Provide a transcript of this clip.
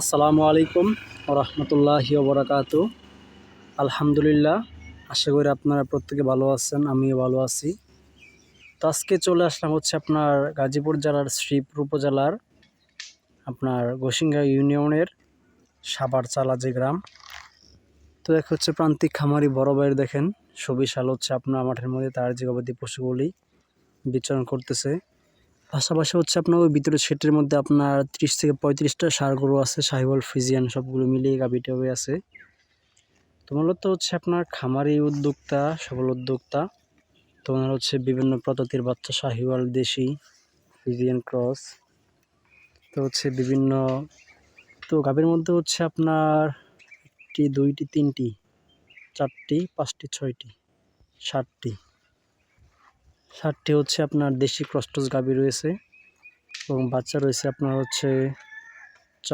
আসসালামু আলাইকুম রহমতুল্লাহি ওবরাকাত আলহামদুলিল্লাহ, আশা করি আপনারা প্রত্যেকে ভালো আছেন, আমিও ভালো আছি। তো আজকে চলে আসলাম হচ্ছে আপনার গাজীপুর জেলার শ্রীপুর উপজেলার আপনার গোসিঙ্গা ইউনিয়নের সাবার চালা যে গ্রাম। তো এক হচ্ছে প্রান্তিক খামারি বড় ভাইয়ের দেখেন, সবিশাল হচ্ছে আপনার মাঠের মধ্যে তার যে গবাদি পশুগুলি বিচরণ করতেছে। পাশাপাশি হচ্ছে আপনার ওই ভিতরে সেটের মধ্যে আপনার ত্রিশ থেকে পঁয়ত্রিশটা সার গরু আছে, সাহিওয়াল ফিজিয়ান সবগুলো মিলিয়ে গাভিটা হয়ে আছে। তো মূলত হচ্ছে আপনার খামারি উদ্যোক্তা সবল উদ্যোক্তা, তো ওনার হচ্ছে বিভিন্ন প্রজাতির বাচ্চা শাহিওয়াল দেশি ফিজিয়ান ক্রস। তো হচ্ছে বিভিন্ন, তো গাভীর মধ্যে হচ্ছে আপনার একটি, দুইটি, তিনটি, চারটি, পাঁচটি, ছয়টি, সাতটি। ষাটটি হচ্ছে আপনার দেশি ক্রস্টস গাভী রয়েছে এবং বাচ্চা রয়েছে আপনার হচ্ছে